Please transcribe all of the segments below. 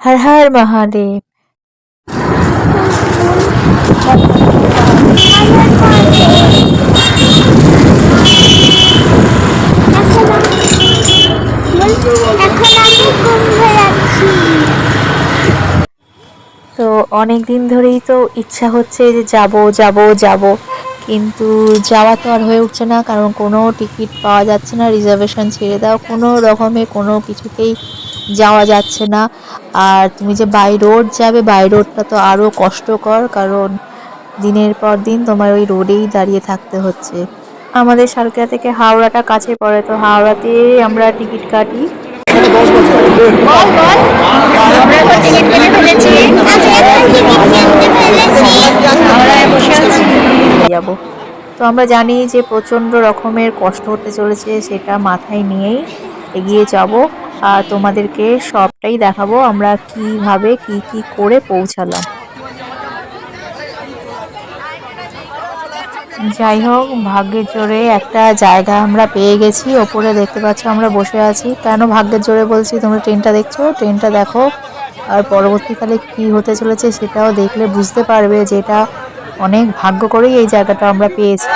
হর হর মহাদেব। তো অনেক দিন ধরেই তো ইচ্ছা হচ্ছে যে যাব যাব যাব। কিন্তু যাওয়া তো আর হয়ে উঠছে না, কারণ কোনো টিকিট পাওয়া যাচ্ছে না, রিজার্ভেশন ছেড়ে দাও, কোনো রকমে কোনো কিছুতেই যাওয়া যাচ্ছে না। আর তুমি যে বাই রোড যাবে বাই রোডটা তো আরও কষ্টকর, কারণ দিনের পর দিন তোমার ওই রোডেই দাঁড়িয়ে থাকতে হচ্ছে। আমাদের সালকিয়া থেকে হাওড়াটা কাছে পড়ে, তো হাওড়াতে আমরা টিকিট কাটি। যাব। তো আমরা জানি যে প্রচণ্ড রকমের কষ্ট হতে চলেছে, সেটা মাথায় নিয়েই এগিয়ে যাব। আর তোমাদেরকে সবটাই দেখাবো। আমরা কীভাবে কি কি করে পৌঁছালাম। যাই হোক, ভাগ্যের জোরে একটা জায়গা আমরা পেয়ে গেছি। ওপরে দেখতে পাচ্ছ আমরা বসে আছি। কেন ভাগ্যের জোরে বলছি? তোমরা ট্রেনটা দেখছ? ট্রেনটা দেখো। আর পরবর্তীকালে কি হতে চলেছে সেটাও দেখলে বুঝতে পারবে যে এটা অনেক ভাগ্য করেই এই জায়গাটা আমরা পেয়েছি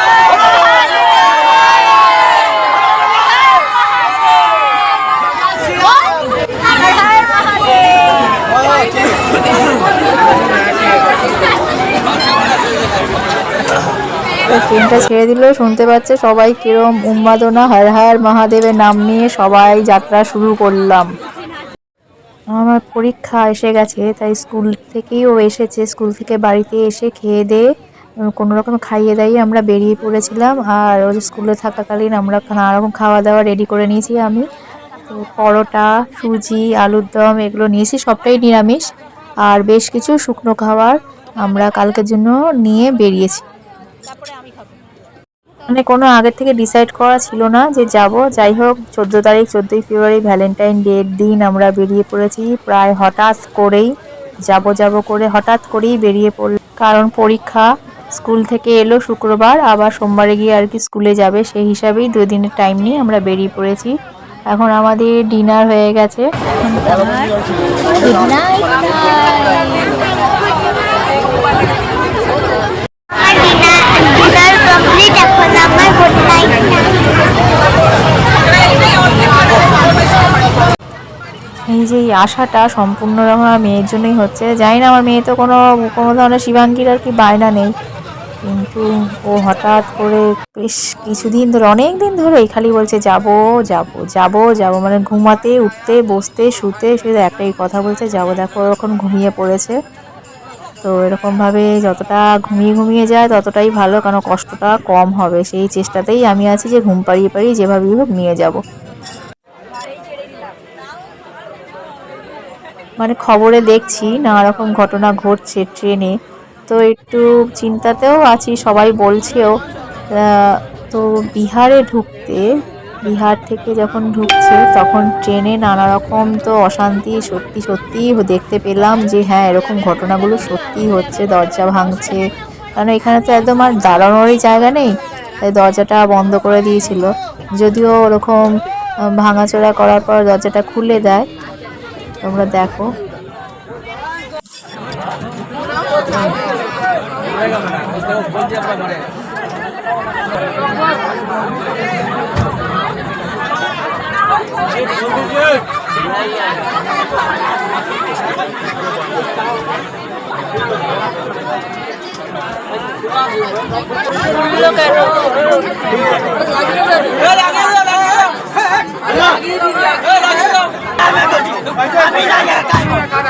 তো ট্রেনটা ছেড়ে দিল, শুনতে পাচ্ছে সবাই কিরম উন্মাদনা, হর হর মহাদেবের নাম নিয়ে সবাই যাত্রা শুরু করলাম। আমার পরীক্ষা এসে গেছে, তাই স্কুল থেকেই ও এসেছে, স্কুল থেকে বাড়িতে এসে খেয়ে দিয়ে কোনো রকম খাইয়ে দাইয়ে আমরা বেরিয়ে পড়েছিলাম, আর ওই স্কুলে থাকাকালীন আমরা নানা রকম খাওয়া দাওয়া রেডি করে নিয়েছি আমি। তো পরোটা, সুজি, আলুর দম, এগুলো নিয়েছি, সবটাই নিরামিষ। আর বেশ কিছু শুকনো খাবার আমরা কালকের জন্য নিয়ে বেরিয়েছি। মানে কোনো আগের থেকে ডিসাইড করা ছিল না যে যাব। যাই হোক, চোদ্দ তারিখ, চোদ্দোই ফেব্রুয়ারি ভ্যালেন্টাইন ডের দিন আমরা বেরিয়ে পড়েছি। প্রায় হঠাৎ করেই যাব যাব করে হঠাৎ করেই বেরিয়ে পড়ল কারণ পরীক্ষা স্কুল থেকে এলো শুক্রবার, আবার সোমবারে গিয়ে আর কি স্কুলে যাবে সেই হিসাবেই দুই দিনের টাইম নিয়ে আমরা বেরিয়ে পড়েছি। এখন আমাদের ডিনার হয়ে গেছে গুড নাইট ডিনার কমপ্লিট এখন আমার গুড নাইট এই যে এই আশাটা সম্পূর্ণ আমার মেয়ের জন্যই হচ্ছে। জানি না, আমার মেয়ে তো কোনো কোনো ধরনের শিবাঙ্গীর আর কি বায়না নেই। কিন্তু ও হঠাৎ করে বেশ কিছুদিন ধরে অনেক দিন ধরেই খালি বলছে, যাব যাব যাব যাব। মানে ঘুমাতে, উঠতে, বসতে, শুতে শুধু একটাই কথা বলছে, যাব। দেখো, ও এখন ঘুমিয়ে পড়েছে। তো এরকমভাবে যতটা ঘুমিয়ে ঘুমিয়ে যায়, ততটাই ভালো কারণ কষ্টটা কম হবে। সেই চেষ্টাতেই আমি আছি যে, ঘুম পাড়িয়ে পাড়িয়ে যেভাবেই হোক নিয়ে যাব। মানে খবরে দেখছি নানা রকম ঘটনা ঘটছে ট্রেনে। তো একটু চিন্তাতেও আছি, সবাই বলছেও তো বিহারে ঢুকতে, বিহার থেকে যখন ঢুকছে, তখন ট্রেনে নানা রকম তো অশান্তি, সত্যি সত্যি দেখতে পেলাম যে হ্যাঁ এরকম ঘটনাগুলো সত্যিই হচ্ছে, দরজা ভাঙছে। কারণ এখানে তো একদম আর দাঁড়ানোরই জায়গা নেই, তাই দরজাটা বন্ধ করে দিয়েছিল। যদিও ওরকম ভাঙাচোরা করার পর দরজাটা খুলে দেয় তোমরা দেখো আগে এটা কোন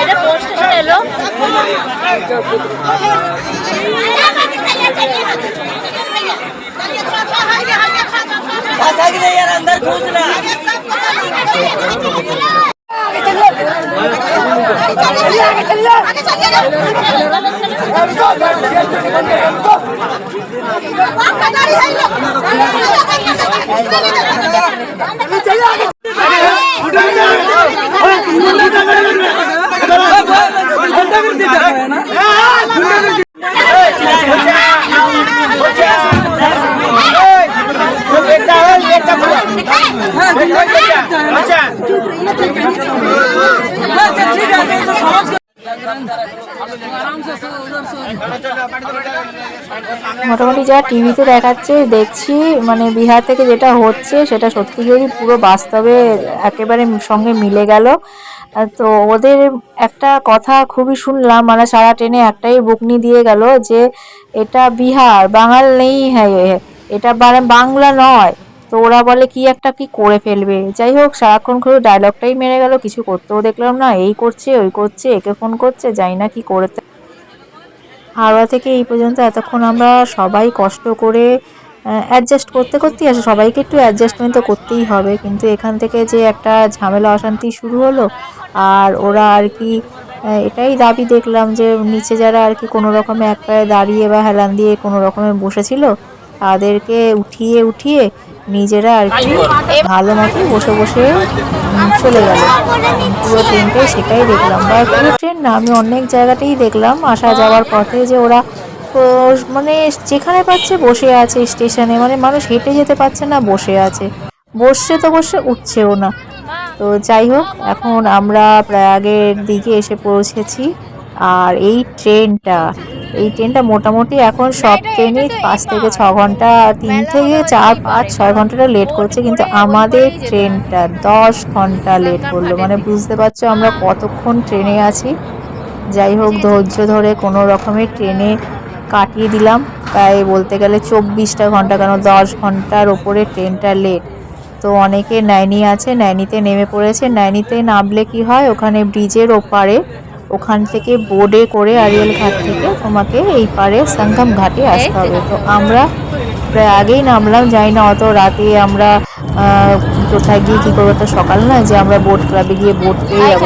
এটা পোস্টার এলো लिए यार अंदर घुसना মোটামুটি যা টিভিতে দেখাচ্ছে, দেখছি মানে বিহার থেকে যেটা হচ্ছে, সেটা সত্যি যদি পুরো বাস্তবে একেবারে সঙ্গে মিলে গেল। তো ওদের একটা কথা খুবই শুনলাম মানে সারা ট্রেনে একটাই বকুনি দিয়ে গেল যে, এটা বিহার, বাঙাল নেই হ্যাঁ এটা বাংলা নয়। তো ওরা বলে, কি একটা কি করে ফেলবে? যাই হোক, সারাক্ষণ করে ডায়লগটাই মেরে গেল, কিছু করতেও দেখলাম না, এই করছে, ওই করছে, একে ফোন করছে, জানি না কি করে হাওড়া থেকে এই পর্যন্ত এতক্ষণ আমরা সবাই কষ্ট করে অ্যাডজাস্ট করতে, করতেই আসে। সবাইকে একটু অ্যাডজাস্টমেন্ট তো করতেই হবে, কিন্তু এখান থেকে যে একটা ঝামেলা, অশান্তি শুরু হলো, আর ওরা আর কি এটাই দাবি দেখলাম যে, নিচে যারা আর কি কোনো রকমে এক পায়ে দাঁড়িয়ে বা হেলান দিয়ে কোনো রকমে বসেছিল, তাদেরকে উঠিয়ে উঠিয়ে নিজেরা আর কি ভালো মতো বসে বসে চলে গেল। পুরো ট্রেনটাই সেটাই দেখলাম। বা পুরো ট্রেন না, আমি অনেক জায়গাতেই দেখলাম আসা যাওয়ার পথে যে ওরা মানে যেখানে পাচ্ছে বসে আছে স্টেশনে মানে মানুষ হেঁটে যেতে পারছে না, বসে আছে। বসছে তো বসে উঠছেও না। তো যাই হোক, এখন আমরা প্রয়াগের দিকে এসে পৌঁছেছি। আর এই ট্রেনটা এই ট্রেনটা মোটামুটি এখন সব ট্রেনই পাঁচ থেকে ছ ঘণ্টা তিন থেকে চার পাঁচ ছয় ঘন্টাটা লেট করছে কিন্তু আমাদের ট্রেনটা দশ ঘণ্টা লেট করল। মানে বুঝতে পারছ আমরা কতক্ষণ ট্রেনে আছি। যাই হোক ধৈর্য ধরে কোনো রকমের ট্রেনে কাটিয়ে দিলাম। প্রায় বলতে গেলে চব্বিশটা ঘণ্টা কেন দশ ঘণ্টার ওপরে ট্রেনটা লেট তো অনেকে নাইনি আছে নাইনিতে নেমে পড়েছে। নাইনিতে নামলে কি হয়? ওখানে ব্রিজের ওপারে ওখান থেকে বোর্ডে করে আরিয়াল ঘাট থেকে তোমাকে এই পারে সঙ্গম ঘাটে আসতে হবে। তো আমরা প্রায় আগেই নামলাম যাই না অত রাতে আমরা কোথায় গিয়ে কী করব তো সকাল না যে আমরা বোট ক্লাবে গিয়ে বোট পেয়ে যাব।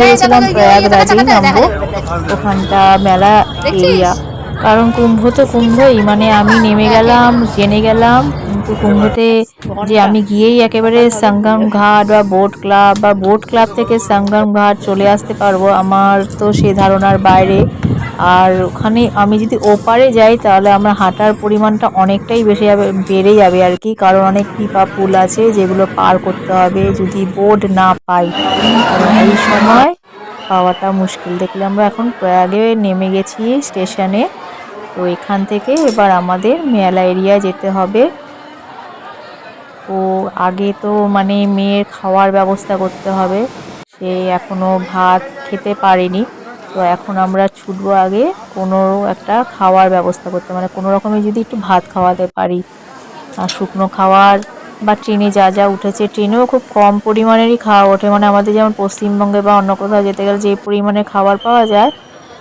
ভেবেছিলাম যাব, প্রয়াগরাজেই নামবো। ওখানটা মেলা এরিয়া কারণ কুম্ভ তো কুম্ভই মানে আমি নেমে গেলাম জেনে গেলাম কিন্তু কুম্ভতে যে আমি গিয়েই একেবারে সঙ্গম ঘাট বা বোট ক্লাব বা বোট ক্লাব থেকে সঙ্গম ঘাট চলে আসতে পারব, আমার তো সে ধারণার বাইরে। আর ওখানে আমি যদি ওপারে যাই, তাহলে আমার হাঁটার পরিমাণটা অনেকটাই বেশি যাবে, বেড়ে যাবে আর কি। কারণ অনেক পিপা পুল আছে যেগুলো পার করতে হবে যদি বোর্ড না পাই। এই সময় পাওয়াটা মুশকিল। দেখলে আমরা এখন প্রয়াগে নেমে গেছি স্টেশনে। তো এখান থেকে এবার আমাদের মেলা এরিয়া যেতে হবে। তো আগে তো মানে মেয়ের খাওয়ার ব্যবস্থা করতে হবে। সে এখনও ভাত খেতে পারেনি। তো এখন আমরা ছুটবো আগে কোনো একটা খাওয়ার ব্যবস্থা করতে। মানে কোনো রকমে যদি একটু ভাত খাওয়াতে পারি। আর শুকনো খাওয়ার বা ট্রেনে যা যা উঠেছে, ট্রেনেও খুব কম পরিমাণেরই খাওয়া ওঠে। মানে আমাদের যেমন পশ্চিমবঙ্গে বা অন্য কোথাও যেতে গেলে যে পরিমাণে খাবার পাওয়া যায়,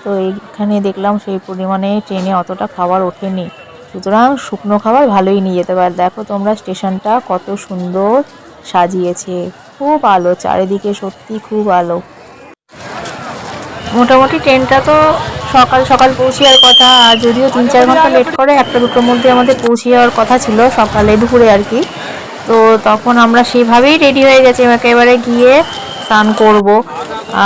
তো এইখানে দেখলাম সেই পরিমাণে ট্রেনে অতটা খাবার ওঠেনি। সুতরাং শুকনো খাবার ভালোই নিয়ে যেতে পারে। দেখো তোমরা স্টেশনটা কত সুন্দর সাজিয়েছে। খুব আলো, চারিদিকে সত্যি খুব আলো। মোটামুটি ট্রেনটা তো সকাল সকাল পৌঁছে যাওয়ার কথা, আর যদিও তিন চার ঘণ্টা লেট করে, একটা দুটোর মধ্যে আমাদের পৌঁছে যাওয়ার কথা ছিল, সকালে দুপুরে আর কি। তো তখন আমরা সেভাবেই রেডি হয়ে গেছি একেবারে গিয়ে স্নান করব।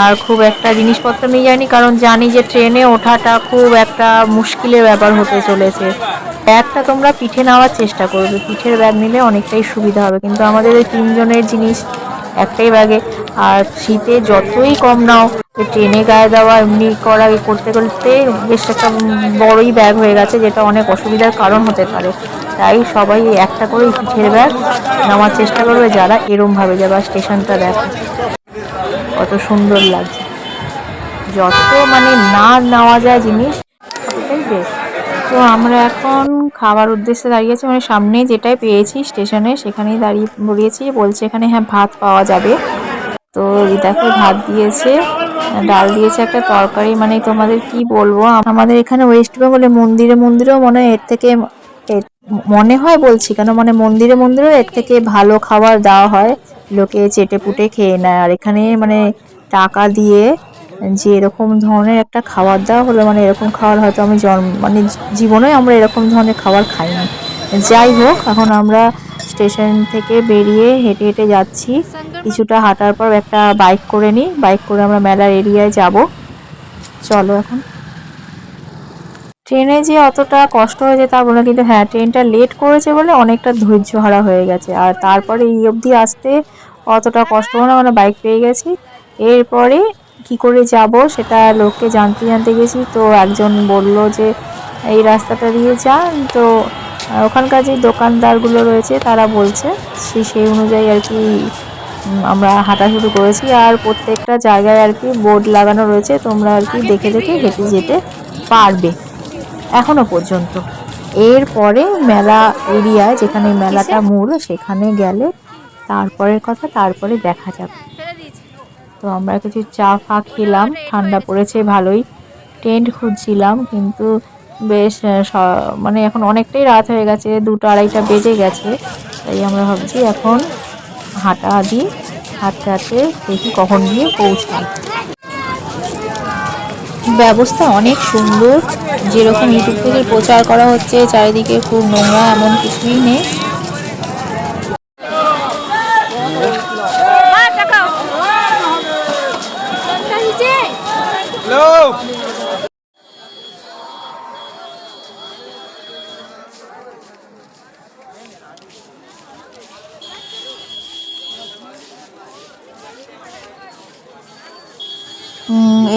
আর খুব একটা জিনিসপত্র নিয়ে যাইনি কারণ জানি যে ট্রেনে ওঠাটা খুব একটা মুশকিলের ব্যাপার হতে চলেছে। ব্যাগটা তোমরা পিঠে নেওয়ার চেষ্টা করবে। পিঠের ব্যাগ নিলে অনেকটাই সুবিধা হবে। কিন্তু আমাদের ওই তিনজনের জিনিস, একটাই ব্যাগে। আর শীতে যতই কম নাও ট্রেনে গায়ে দেওয়া, এমনি করা করতে করতে বেশ একটা বড়ই ব্যাগ হয়ে গেছে, যেটা অনেক অসুবিধার কারণ হতে পারে। তাই সবাই একটা করে পিঠের ব্যাগ নেওয়ার চেষ্টা করবে, যারা এরমভাবে যাবে স্টেশনটা দেখো। কত সুন্দর লাগছে। যত মানে না নেওয়া যায় জিনিস, ততটাই বেশ। তো আমরা এখন খাবার উদ্দেশ্যে দাঁড়িয়েছি মানে সামনে যেটাই পেয়েছি স্টেশনে, সেখানেই দাঁড়িয়ে বলিয়েছি বলছে এখানে হ্যাঁ ভাত পাওয়া যাবে। তো দেখো ভাত দিয়েছে, ডাল দিয়েছে, একটা তরকারি মানে তোমাদের কি বলব? আমাদের এখানে ওয়েস্ট বেঙ্গলে মন্দিরে মন্দিরেও মনে হয় এর থেকে মনে হয় বলছি কেন মানে মন্দিরে মন্দিরেও এর থেকে ভালো খাবার দেওয়া হয়, লোকে চেটে পুটে খেয়ে নেয়। আর এখানে মানে টাকা দিয়ে যে এরকম ধরনের একটা খাবার দেওয়া হলো মানে এরকম খাবার হয়তো আমি জন্ম মানে জীবনে আমরা এরকম ধরনের খাবার খাইনি। যাই হোক, এখন আমরা স্টেশন থেকে বেরিয়ে হেঁটে হেঁটে যাচ্ছি। কিছুটা হাঁটার পর একটা বাইক করে নিই। বাইক করে আমরা মেলার এরিয়ায় যাব। চলো এখন। ট্রেনে যে অতটা কষ্ট হয়েছে তা বলে কিন্তু হ্যাঁ ট্রেনটা লেট করেছে বলে অনেকটা ধৈর্য হারা হয়ে গেছে। আর তারপরে এই অবধি আসতে অতটা কষ্ট হলো না মানে বাইক পেয়ে গেছি। এরপরে কি করে যাব সেটা লোককে জানতে জানতে গেছি। তো একজন বলল যে, এই রাস্তাটা দিয়ে যান। তো ওখানকার যে দোকানদারগুলো রয়েছে তারা বলছে, সে সেই অনুযায়ী আর কি আমরা হাঁটা শুরু করেছি। আর প্রত্যেকটা জায়গায় আর কি বোর্ড লাগানো রয়েছে, তোমরা আর কি দেখে দেখে হেঁটে যেতে পারবে, এখনও পর্যন্ত। এরপরে মেলা এরিয়া, যেখানে মেলাটা মূল সেখানে গেলে তারপরের কথা, তারপরে দেখা যাবে। তো আমরা কিছু চা ফা খেলাম, ঠান্ডা পড়েছে ভালোই। টেন্ট খুঁজছিলাম, কিন্তু বেশ মানে এখন অনেকটাই রাত হয়ে গেছে, দুটো আড়াইটা বেজে গেছে। তাই আমরা ভাবছি এখন হাঁটা দিই হাঁটতে হাঁটতে দেখি কখন গিয়ে পৌঁছাই। ব্যবস্থা অনেক সুন্দর, যেরকম ইউটিউব থেকে প্রচার করা হচ্ছে, চারিদিকে খুব নোংরা, এমন কিছুই নেই।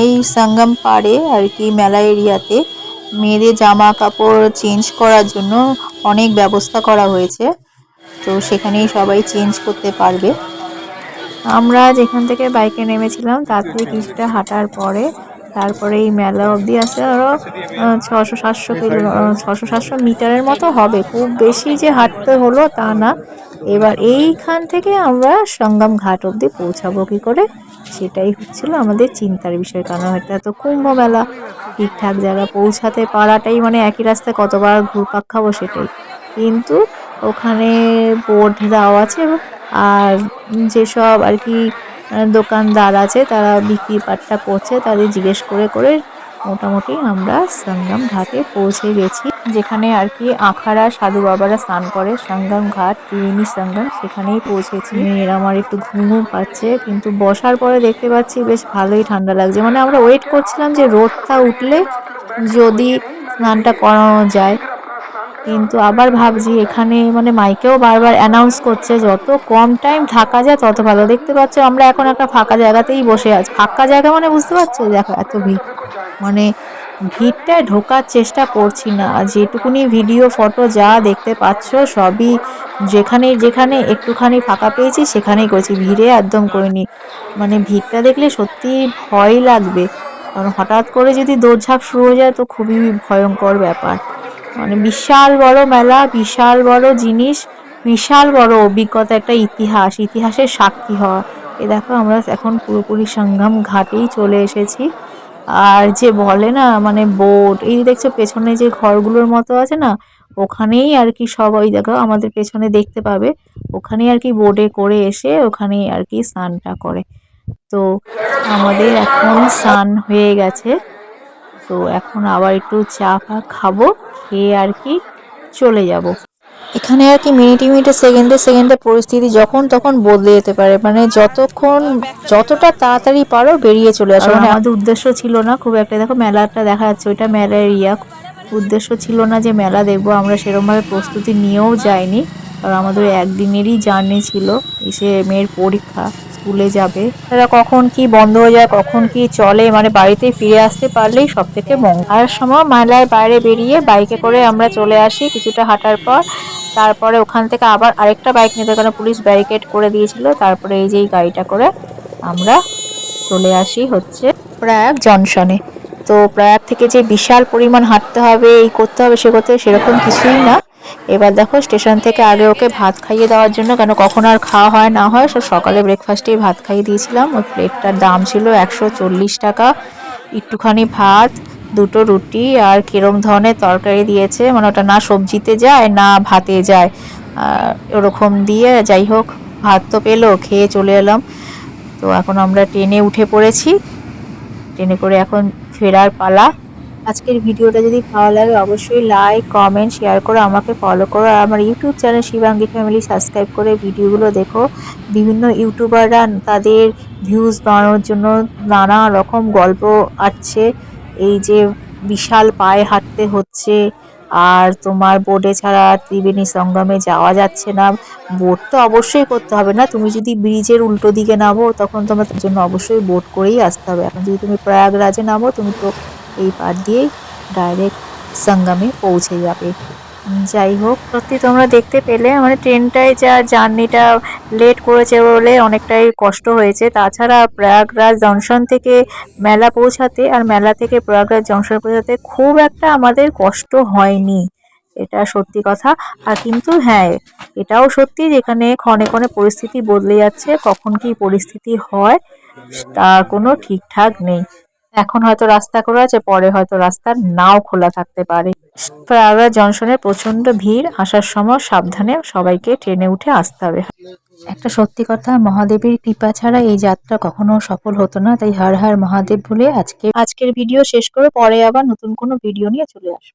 এই সঙ্গম পাড়ে আর কি মেলা এরিয়াতে মেয়েদের জামা কাপড় চেঞ্জ করার জন্য অনেক ব্যবস্থা করা হয়েছে। তো সেখানেই সবাই চেঞ্জ করতে পারবে। আমরা যেখান থেকে বাইকে নেমেছিলাম, তার থেকে কিছুটা হাঁটার পরে তারপরে এই মেলা অবধি আছে আরও ছশো সাতশো কিলো ছশো সাতশো মিটারের মতো হবে। খুব বেশি যে হাঁটতে হলো তা না। এবার এইখান থেকে আমরা সঙ্গম ঘাট অবধি পৌঁছাবো কী করে? সেটাই হচ্ছিল আমাদের চিন্তার বিষয়। কারণ হয়তো তো কুম্ভ মেলা, ঠিকঠাক জায়গা পৌঁছাতে পারাটাই মানে একই রাস্তায় কতবার ঘুরপাক খাব সেটাই। কিন্তু ওখানে বোর্ড দেওয়া আছে আর যেসব আর কি দোকানদার আছে তারা বিক্রি পাট্টা করছে, তাদের জিজ্ঞেস করে করে মোটামুটি আমরা সঙ্গম ঘাটে পৌঁছে গেছি, যেখানে আর কি আখাড়া সাধু বাবারা স্নান করে। সঙ্গম ঘাট, ত্রিবেণী সঙ্গম, সেখানেই পৌঁছেছি। মেয়ের আমার একটু ঘুম ঘুম পাচ্ছে, কিন্তু বসার পরে দেখতে পাচ্ছি বেশ ভালোই ঠান্ডা লাগছে। মানে আমরা ওয়েট করছিলাম যে রোদটা উঠলে যদি স্নানটা করানো যায়। কিন্তু আবার ভাবছি, এখানে মানে মাইকেও বারবার অ্যানাউন্স করছে, যত কম টাইম থাকা যায় তত ভালো। দেখতে পাচ্ছ, আমরা এখন একটা ফাঁকা জায়গাতেই বসে আছি। ফাঁকা জায়গা মানে বুঝতে পারছ? দেখো, এত ভিড়। মানে ভিড়টায় ঢোকার চেষ্টা করছি না। যেটুকুনি ভিডিও ফটো যা দেখতে পাচ্ছ, সবই যেখানে যেখানে একটুখানি ফাঁকা পেয়েছি, সেখানেই করেছি। ভিড়ে একদম করিনি। মানে ভিড়টা দেখলে সত্যি ভয় লাগবে। কারণ হঠাৎ করে যদি দৌড়ঝাঁপ শুরু হয়ে যায়, তো খুবই ভয়ঙ্কর ব্যাপার। মানে বিশাল বড় মেলা, বিশাল বড় জিনিস, বিশাল বড় অভিজ্ঞতা, একটা ইতিহাস, ইতিহাসের সাক্ষী হওয়া। এ দেখো আমরা এখন পুরোপুরি সঙ্গম ঘাটেই চলে এসেছি। আর যে বলে না মানে বোট, এই দেখছ পেছনে যে ঘরগুলোর মতো আছে না, ওখানেই আর কি সবাই দেখো আমাদের পেছনে দেখতে পাবে। ওখানেই আর কি বোটে করে এসে ওখানেই আর কি স্নানটা করে। তো আমাদের এখন স্নান হয়ে গেছে। তো এখন আবার একটু চা ফা খাব খেয়ে আর কি চলে যাব। এখানে আর কি মিনিটে মিনিটে সেকেন্ডে সেকেন্ডে পরিস্থিতি যখন তখন বদলে যেতে পারে। মানে যতক্ষণ যতটা তাড়াতাড়ি পারো বেরিয়ে চলে আসো। মানে আমাদের উদ্দেশ্য ছিল না খুব একটা। দেখো মেলাটা দেখা যাচ্ছে ওইটা মেলা এরিয়া উদ্দেশ্য ছিল না যে মেলা দেখব, আমরা সেরকমভাবে প্রস্তুতি নিয়েও যাইনি। কারণ আমাদের একদিনেরই জার্নি ছিল, এসে মেয়ের পরীক্ষা, স্কুলে যাবে। তারা কখন কি বন্ধ হয়ে যায়, কখন কি চলে মানে বাড়িতে ফিরে আসতে পারলেই সব থেকে মঙ্গল। আর সময় মেলার বাইরে বেরিয়ে বাইকে করে আমরা চলে আসি কিছুটা হাঁটার পর। তারপরে ওখান থেকে আবার আরেকটা বাইক নিতে কারণ পুলিশ ব্যারিকেড করে দিয়েছিল। তারপরে এই যে এই গাড়িটা করে আমরা চলে আসি হচ্ছে প্রয়াগ জংশনে। তো প্রয়াগ থেকে যে বিশাল পরিমাণ হাঁটতে হবে, এই করতে হবে, সে করতে সেরকম কিছুই না। এবার দেখো স্টেশন থেকে আগে ওকে ভাত খাইয়ে দেওয়ার জন্য, কেন কখন আর খাওয়া হয়, না হয়, সব সকালে ব্রেকফাস্টেই ভাত খাইয়ে দিয়েছিলাম। ওই প্লেটটার দাম ছিল একশো চল্লিশ টাকা। একটুখানি ভাত, দুটো রুটি আর কিরম ধরনের তরকারি দিয়েছে। মানে ওটা না সবজিতে যায়, না ভাতে যায়। ওরকম দিয়ে যাই হোক, ভাত তো পেল, খেয়ে চলে এলাম। তো এখন আমরা ট্রেনে উঠে পড়েছি। ট্রেনে করে এখন ফেরার পালা। আজকের ভিডিওটা যদি ভালো লাগে, অবশ্যই লাইক কমেন্ট শেয়ার করো আমাকে ফলো করো। আর আমার YouTube channel Shivangi family subscribe করে ভিডিওগুলো দেখো। বিভিন্ন ইউটিউবাররা তাদের ভিউজ বাড়ানোর জন্য নানা রকম গল্প আসছে এই যে বিশাল পায়ে হাঁটতে হচ্ছে আর তোমার বোর্ডে ছাড়া ত্রিবেণী সঙ্গমে যাওয়া যাচ্ছে না। বোট তো অবশ্যই করতে হবে না। তুমি যদি ব্রিজের উল্টো দিকে নামো, তখন তোমার জন্য অবশ্যই বোট করেই আসতে হবে। এখন যদি তুমি প্রয়াগরাজে নামো, তুমি তো এই পার দিয়েই ডাইরেক্ট সঙ্গমে পৌঁছে যাবে। যাই হোক, সত্যি তোমরা দেখতে পেলে। মানে ট্রেনটায় যা জার্নিটা লেট করেছে বলে অনেকটাই কষ্ট হয়েছে। তাছাড়া প্রয়াগরাজ জংশন থেকে মেলা পৌঁছাতে আর মেলা থেকে প্রয়াগরাজ জংশন পৌঁছাতে খুব একটা আমাদের কষ্ট হয়নি। এটা সত্যি কথা। আর কিন্তু হ্যাঁ এটাও সত্যি যেখানে ক্ষণে ক্ষণে পরিস্থিতি বদলে যাচ্ছে, কখন কি পরিস্থিতি হয়, তার কোনো ঠিকঠাক নেই। এখন হয়তো রাস্তা খোলা আছে পরে হয়তো রাস্তা নাও খোলা থাকতে পারে। প্রয়াগরাজ জংশনে প্রচণ্ড ভিড় আসার সময় সাবধানে সবাইকে ট্রেনে উঠে আসতে হবে। একটা সত্যি কথা মহাদেবের কৃপা ছাড়া এই যাত্রা কখনো সফল হতো না তাই হার হার মহাদেব বলে আজকে আজকের ভিডিও শেষ করে পরে আবার নতুন কোনো ভিডিও নিয়ে চলে আসব।